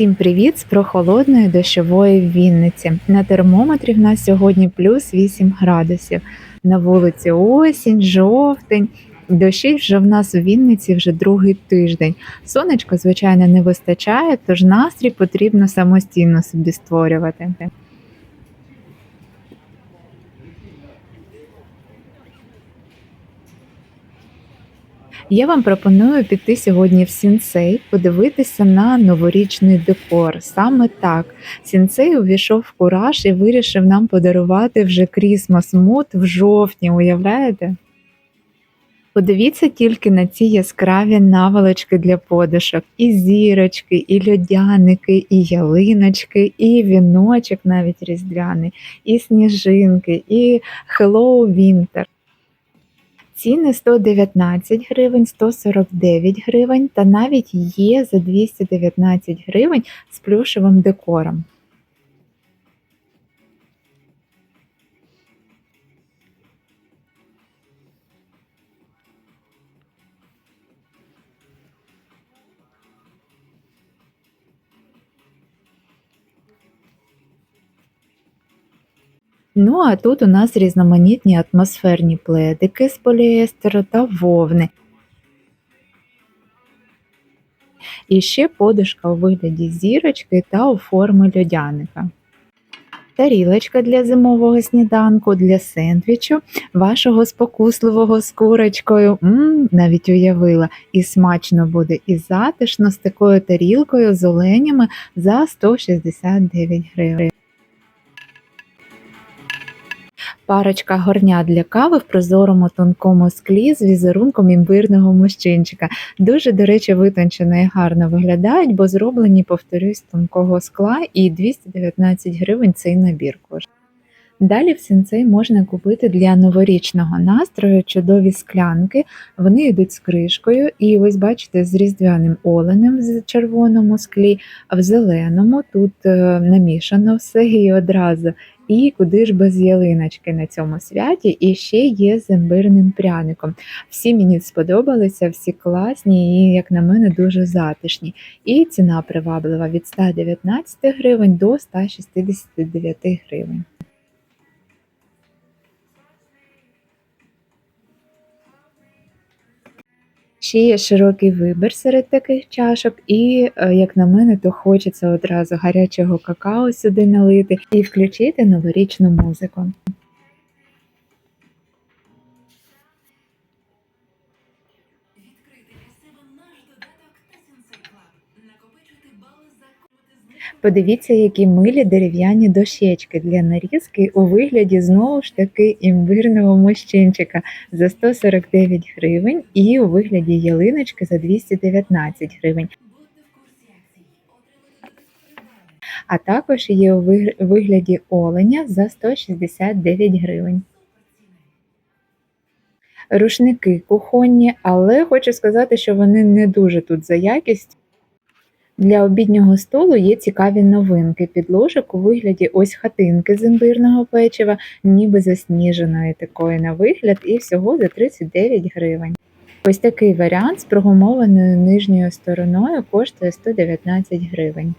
Всім привіт з прохолодної дощової Вінниці. На термометрі в нас сьогодні плюс 8 градусів. На вулиці осінь, жовтень. Дощі вже в нас у Вінниці вже другий тиждень. Сонечко, звичайно, не вистачає, тож настрій потрібно самостійно собі створювати. Я вам пропоную піти сьогодні в сінцей, подивитися на новорічний декор. Саме так. Сінцей увійшов в кураж і вирішив нам подарувати вже Крісмас мод в жовтні. Уявляєте? Подивіться тільки на ці яскраві наволочки для подушок, і зірочки, і льодяники, і ялиночки, і віночок навіть різдвяний, і сніжинки, і Hello Winter. Ціни 119 гривень, 149 гривень та навіть є за 219 гривень з плюшевим декором. Ну а тут у нас різноманітні атмосферні пледики з поліестеру та вовни. І ще подушка у вигляді зірочки та у формі льодяника. Тарілочка для зимового сніданку, для сендвічу, вашого спокусливого з курочкою. Мм, навіть уявила, і смачно буде, і затишно з такою тарілкою з оленями за 169 гривень. Парочка горня для кави в прозорому тонкому склі з візерунком імбирного мужчинчика. Дуже, до речі, витончено і гарно виглядають, бо зроблені, повторюсь, тонкого скла і 219 гривень цей набір коштує. Далі в сінцей можна купити для новорічного настрою чудові склянки. Вони йдуть з кришкою, і ось бачите, з різдвяним оленем в червоному склі, а в зеленому тут е, намішано все і одразу. І куди ж без ялиночки на цьому святі, і ще є з імбирним пряником. Всі мені сподобалися, всі класні і, як на мене, дуже затишні. І ціна приваблива від 119 гривень до 169 гривень. Ще є широкий вибір серед таких чашок, і, е, як на мене, то хочеться одразу гарячого какао сюди налити і включити новорічну музику. Подивіться, які милі дерев'яні дощечки для нарізки у вигляді знову ж таки імбирного мужчинчика за 149 гривень і у вигляді ялиночки за 219 гривень. А також є у вигляді оленя за 169 гривень. Рушники кухонні, але хочу сказати, що вони не дуже тут за якість. Для обіднього столу є цікаві новинки. Підложок у вигляді ось хатинки з імбирного печива, ніби засніженої такої на вигляд, і всього за 39 гривень. Ось такий варіант з прогумованою нижньою стороною коштує 119 гривень.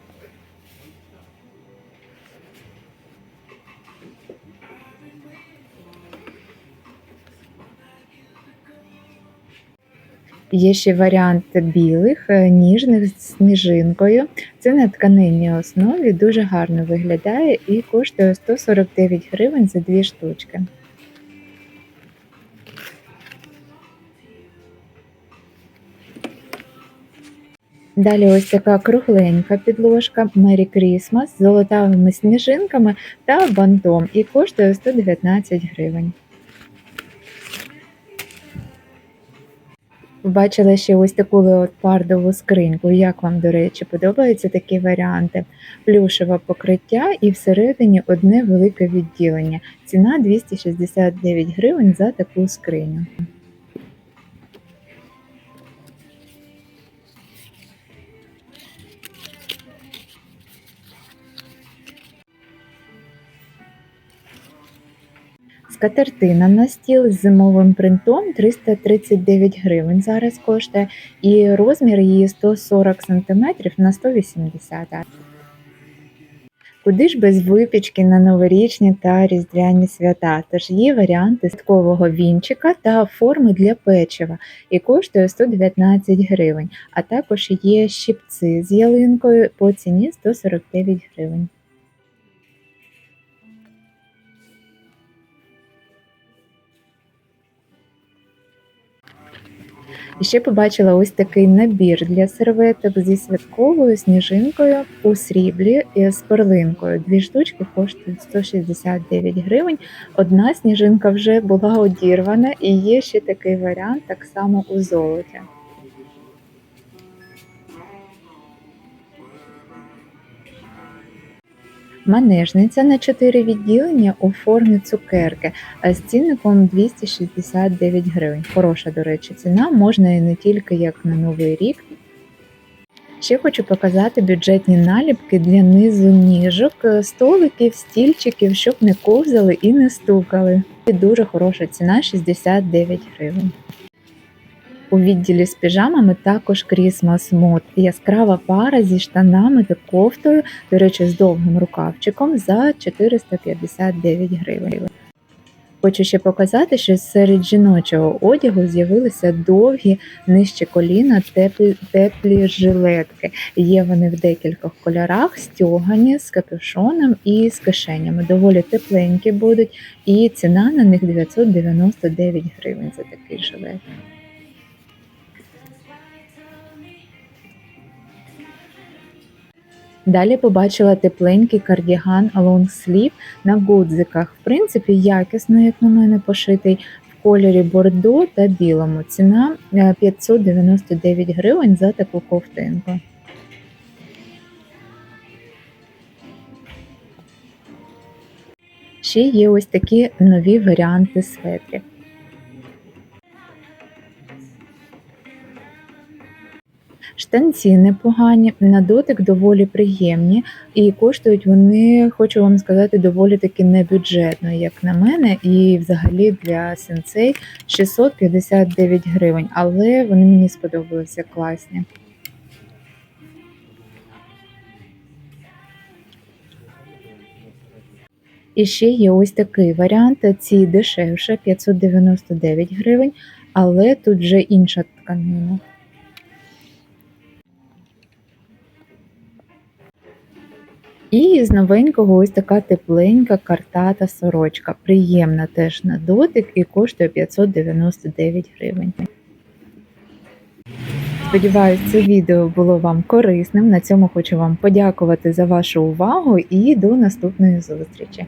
Є ще варіант білих, е, ніжних з сніжинкою. Це на тканинній основі, дуже гарно виглядає і коштує 149 гривень за дві штучки. Далі ось така кругленька підложка Merry Christmas з золотавими сніжинками та бантом і коштує 119 гривень. Бачила ще ось таку леопардову скриньку. Як вам, до речі, подобаються такі варіанти? Плюшеве покриття і всередині одне велике відділення. Ціна 269 гривень за таку скриню. Скатертина на стіл з зимовим принтом 339 гривень зараз коштує, і розмір її 140 см на 180 Куди ж без випічки на новорічні та різдвяні свята? Тож є варіанти святкового вінчика та форми для печива і коштує 119 гривень, а також є щипці з ялинкою по ціні 149 гривень. І ще побачила ось такий набір для серветок зі святковою сніжинкою у сріблі з перлинкою. Дві штучки коштують 169 гривень. Одна сніжинка вже була одірвана, і є ще такий варіант, так само у золоті. Манежниця на 4 відділення у формі цукерки, з цінником 269 гривень. Хороша, до речі, ціна можна і не тільки як на новий рік. Ще хочу показати бюджетні наліпки для низу ніжок, е, столиків, стільчиків, щоб не ковзали і не стукали. І дуже хороша ціна 69 гривень. У відділі з піжамами також Christmas Mode. Яскрава пара зі штанами та кофтою, до речі, з довгим рукавчиком за 459 гривень. Хочу ще показати, що серед жіночого одягу з'явилися довгі нижче коліна теплі, теплі жилетки. Є вони в декількох кольорах, стьогані з капюшоном і з кишенями. Доволі тепленькі будуть, і ціна на них 999 гривень за такий жилет. Далі побачила тепленький кардіган long sleeve на гудзиках. В принципі, якісно, як на мене, пошитий в кольорі бордо та білому. Ціна е, 599 гривень за таку ковтинку. Ще є ось такі нові варіанти светрів. Штанці непогані, на дотик доволі приємні, і коштують вони, хочу вам сказати, доволі таки небюджетно, як на мене, і взагалі для сенсей 659 гривень, але вони мені сподобалися класні. І ще є ось такий варіант. Ці дешевше 599 гривень, але тут вже інша тканина. І з новенького ось така тепленька картата сорочка. Приємна теж на дотик і коштує 599 гривень. Сподіваюсь, це відео було вам корисним. На цьому хочу вам подякувати за вашу увагу і до наступної зустрічі.